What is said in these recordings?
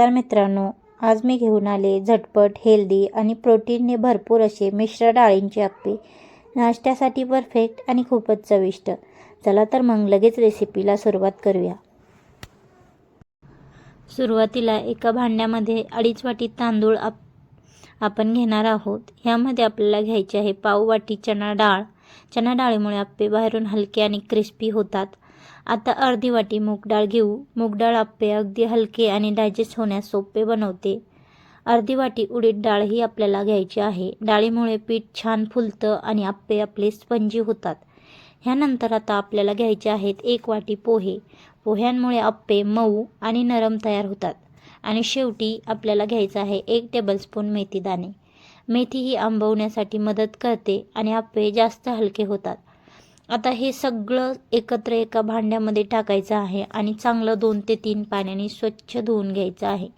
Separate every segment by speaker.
Speaker 1: नमस्कार मित्रांनो आज मी घेऊन आले झटपट हेल्दी आणि प्रोटीनने भरपूर असे मिश्र डाळींचे अप्पे नाश्त्यासाठी परफेक्ट आणि खूपच चविष्ट. चला तर मग लगेच रेसिपीला सुरुवात करूया. सुरुवातीला एका भांड्यामध्ये अडीच वाटी तांदूळ आप आपण घेणार आहोत. ह्यामध्ये आपल्याला घ्यायचे आहे पाव वाटी चणा डाळ. चणा डाळीमुळे आप्पे बाहेरून हलके आणि क्रिस्पी होतात. आता अर्धी वाटी मूग डाळ घेऊ. मूग डाळ आप्पे अगदी हलके आणि डायजेस्ट होण्यास सोपे बनवते. अर्धी वाटी उडीद डाळ ही आपल्याला घ्यायची आहे. डाळीमुळे पीठ छान फुलतं आणि आप्पे आपले स्पंजी होतात. ह्यानंतर आता आपल्याला घ्यायचे आहेत एक वाटी पोहे. पोह्यांमुळे आप्पे मऊ आणि नरम तयार होतात. आणि शेवटी आपल्याला घ्यायचं आहे एक टेबलस्पून मेथीदाणे. मेथी ही आंबवण्यासाठी मदत करते आणि आप्पे जास्त हलके होतात. आता हे सगळं एकत्र एका भांड्यामध्ये टाकायचं आहे आणि चांगलं दोन ते तीन पाण्याने स्वच्छ धुवून घ्यायचं आहे.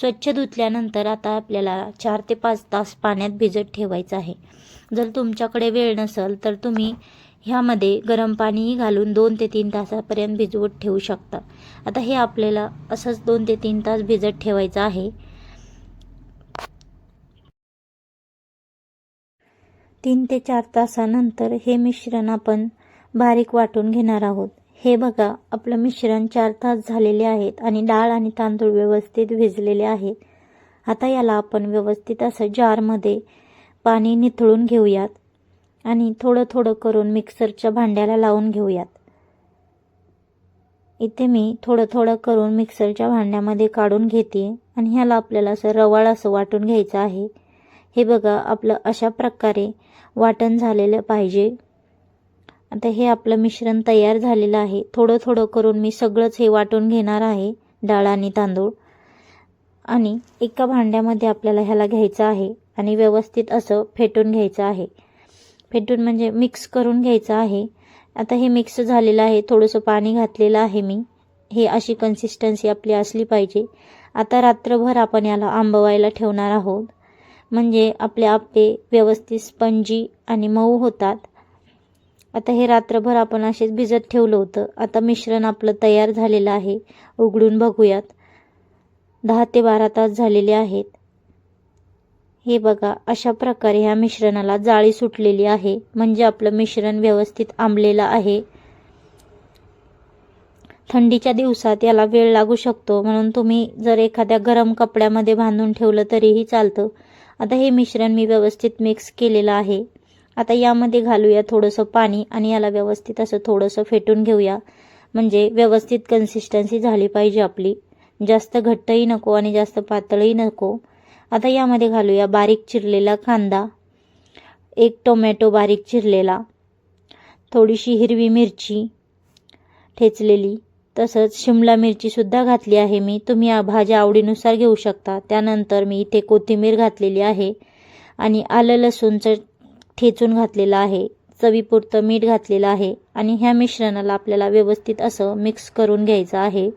Speaker 1: स्वच्छ धुतल्यानंतर आता आपल्याला चार ते पाच तास पाण्यात भिजत ठेवायचं आहे. जर तुमच्याकडे वेळ नसेल तर तुम्ही ह्यामध्ये गरम पाणीही घालून दोन ते तीन तासापर्यंत भिजवत ठेवू शकता. आता हे आपल्याला असंच दोन ते तीन तास भिजत ठेवायचं आहे. तीन ते चार तासानंतर हे मिश्रण आपण बारीक वाटून घेणार आहोत. हे बघा आपलं मिश्रण चार तास झालेले आहेत आणि डाळ आणि तांदूळ व्यवस्थित भिजलेले आहेत. आता याला आपण व्यवस्थित असं जारमध्ये पाणी निथळून घेऊयात आणि थोडं थोडं करून मिक्सरच्या भांड्याला लावून घेऊयात. इथे मी थोडं थोडं करून मिक्सरच्या भांड्यामध्ये काढून घेते आणि ह्याला आपल्याला असं रवाळ असं वाटून घ्यायचं आहे. हे बघा आपलं अशा प्रकारे वाटण झालेलं पाहिजे. आता हे आपलं मिश्रण तयार झालेलं आहे. थोडं थोडं करून मी सगळंच हे वाटून घेणार आहे डाळ आणि तांदूळ. आणि एका भांड्यामध्ये आपल्याला ह्याला घ्यायचं आहे आणि व्यवस्थित असं फेटून घ्यायचं आहे. फेटून म्हणजे मिक्स करून घ्यायचं आहे. आता हे मिक्स झालेलं आहे. थोडंसं पाणी घातलेलं आहे मी. हे अशी कन्सिस्टन्सी आपली असली पाहिजे. आता रात्रभर आपण याला आंबवायला ठेवणार आहोत. म्हणजे आपले आप्पे व्यवस्थित स्पंजी आणि मऊ होतात. आता हे रात्रभर आपण असेच भिजत ठेवलं होतं. आता मिश्रण आपलं तयार झालेलं आहे. उघडून बघूयात. दहा ते बारा तास झालेले आहेत. हे बघा अशा प्रकारे ह्या मिश्रणाला जाळी सुटलेली आहे. म्हणजे आपलं मिश्रण व्यवस्थित आंबलेलं आहे. थंडीच्या दिवसात याला वेळ लागू शकतो. म्हणून तुम्ही जर एखाद्या गरम कपड्यामध्ये बांधून ठेवलं तरीही चालतं. आता हे मिश्रण मी व्यवस्थित मिक्स केलेलं आहे. आता यामध्ये घालूया थोडंसं पाणी आणि याला व्यवस्थित असं थोडंसं फेटून घेऊया. म्हणजे व्यवस्थित कन्सिस्टन्सी झाली पाहिजे आपली. जास्त घट्टही नको आणि जास्त पातळही नको. आता यामध्ये घालूया बारीक चिरलेला कांदा. एक टोमॅटो बारीक चिरलेला. थोडीशी हिरवी मिरची ठेचलेली. तसंच शिमला मिरचीसुद्धा घातली आहे मी. तुम्ही या भाज्या आवडीनुसार घेऊ शकता. त्यानंतर मी इथे कोथिंबीर घातलेली आहे आणि आलं लसूणचं ठेचून घातलेलं आहे. चवीपुरतं मीठ घातलेलं आहे आणि ह्या मिश्रणाला आपल्याला व्यवस्थित असं मिक्स करून घ्यायचं आहे.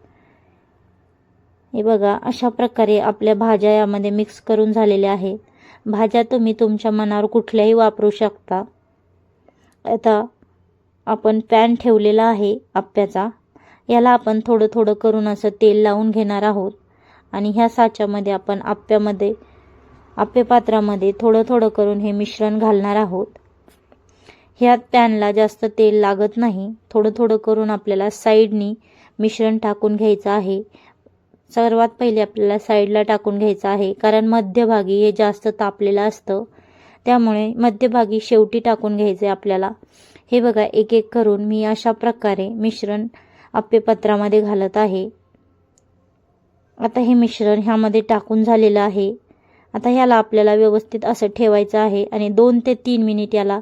Speaker 1: हे बघा अशा प्रकारे आपल्या भाज्या यामध्ये मिक्स करून झालेल्या आहेत. भाज्या तुम्ही तुमच्या मनावर कुठल्याही वापरू शकता. आता आपण पॅन ठेवलेला आहे आप्याचा. याला आपण थोडं थोडं करून असं तेल लावून घेणार आहोत. आणि ह्या साच्यामध्ये आपण आप्यामध्ये आप्पे पात्रामध्ये थोडं थोडं करून हे मिश्रण घालणार आहोत. ह्या पॅनला जास्त तेल लागत नाही. थोडं थोडं करून आपल्याला साईडनी मिश्रण टाकून घ्यायचं आहे. सर्वात पहिले आपल्याला साईडला टाकून घ्यायचं आहे कारण मध्यभागी हे जास्त तापलेलं असतं. त्यामुळे मध्यभागी शेवटी टाकून घ्यायचं आहे आपल्याला. हे बघा एक एक करून मी अशा प्रकारे मिश्रण आप्पेपत्रामध्ये घालत आहे. आता हे मिश्रण ह्यामध्ये टाकून झालेलं आहे. आता ह्याला आपल्याला व्यवस्थित असं ठेवायचं आहे आणि दोन ते तीन मिनिट याला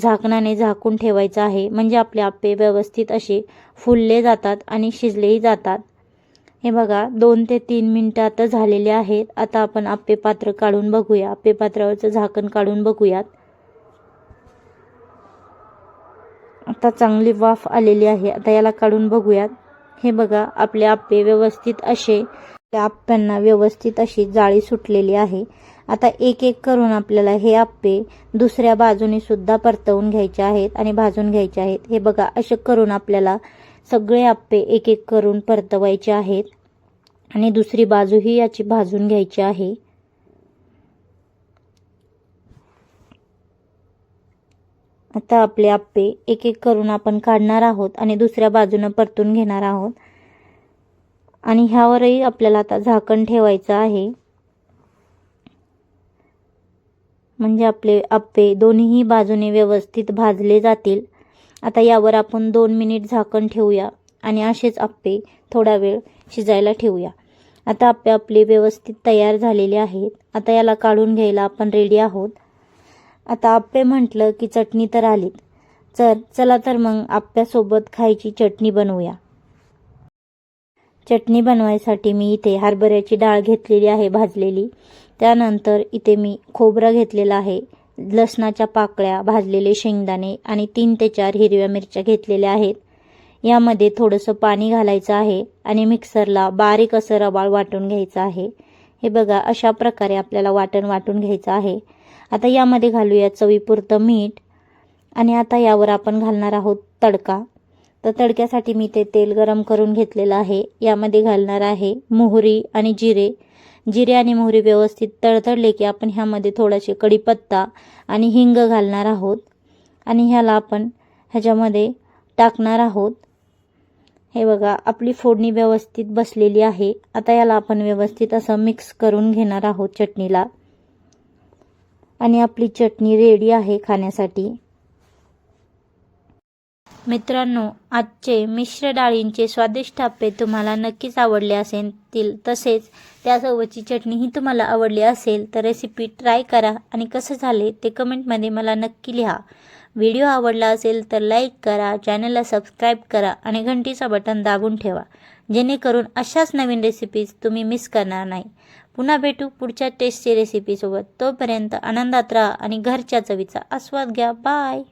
Speaker 1: झाकणाने झाकून ठेवायचं आहे. म्हणजे आपले आप्पे व्यवस्थित असे फुलले जातात आणि शिजलेही जातात. हे बघा दोन ते तीन मिनटं आता झालेले आहेत. आता आपण आप्पे पात्र काढून बघूया. आप्पे पात्रावरचं झाकण काढून बघूयात. आता चांगली वाफ आलेली आहे. आता याला काढून बघूयात. हे बघा आपले आप्पे व्यवस्थित असे त्या आप्प्यांना व्यवस्थित अशी जाळी सुटलेली आहे. आता एक एक करून आपल्याला हे आप्पे दुसऱ्या बाजूने सुद्धा परतवून घ्यायचे आहेत आणि भाजून घ्यायचे आहेत. हे बघा असे करून आपल्याला सगळे आप्पे एक एक करून परतवायचे आहेत. आणि दुसरी बाजूही याची भाजून घ्यायची आहे. आता आपले आप्पे एक एक करून आपण काढणार आहोत आणि दुसऱ्या बाजूनं परतून घेणार आहोत. आणि ह्यावरही आपल्याला आता झाकण ठेवायचं आहे. म्हणजे आपले आप्पे दोन्ही बाजूने व्यवस्थित भाजले जातील. आता यावर आपण दोन मिनिट झाकण ठेवूया आणि असेच आप्पे थोडा वेळ शिजायला ठेवूया. आता आप्पे आपले व्यवस्थित तयार झालेले आहेत. आता याला काढून घ्यायला आपण रेडी आहोत. आता आप्पे म्हटलं की चटणी तर आलीत तर चला तर मग आप्प्यासोबत खायची चटणी बनवूया. चटणी बनवायसाठी मी इथे हरभऱ्याची डाळ घेतलेली आहे भाजलेली. त्यानंतर इथे मी खोबरं घेतलेलं आहे लसणाच्या पाकळ्या भाजलेले शेंगदाणे आणि तीन ते चार हिरव्या मिरच्या घेतलेल्या आहेत. यामध्ये थोडंसं पाणी घालायचं आहे आणि मिक्सरला बारीक असं रवाळ वाटून घ्यायचं आहे. हे बघा अशा प्रकारे आपल्याला वाटण वाटून घ्यायचं आहे. आता यामध्ये घालूया चवीपुरतं मीठ. आणि आता यावर आपण घालणार आहोत तडका. तर तडक्यासाठी मी ते तेल गरम करून घेतलेलं आहे. यामध्ये घालणार आहे मोहरी आणि जिरे. जिरे आणि मोहरी व्यवस्थित तळतळले की आपण ह्यामध्ये थोडासे कढीपत्ता आणि हिंग घालणार आहोत. आणि ह्याला आपण ह्याच्यामध्ये टाकणार आहोत. हे बघा आपली फोडणी व्यवस्थित बसलेली आहे. आता याला आपण व्यवस्थित असं मिक्स करून घेणार आहोत चटणीला. आणि आपली चटणी रेडी आहे खाण्यासाठी. मित्रांनो आजचे मिश्र डाळींचे स्वादिष्ट आप्पे तुम्हाला नक्कीच आवडले असेल. तसेच त्यासोबतची चटणीही तुम्हाला आवडली असेल तर रेसिपी ट्राय करा आणि कसं झाले ते कमेंटमध्ये मला नक्की लिहा. व्हिडिओ आवडला असेल तर लाईक करा चॅनलला सबस्क्राईब करा आणि घंटीचा बटन दाबून ठेवा. जेणेकरून अशाच नवीन रेसिपीज तुम्ही मिस करणार नाही. पुन्हा भेटू पुढच्या टेस्टची रेसिपीसोबत तोपर्यंत आनंदात राहा आणि घरच्या चवीचा आस्वाद घ्या. बाय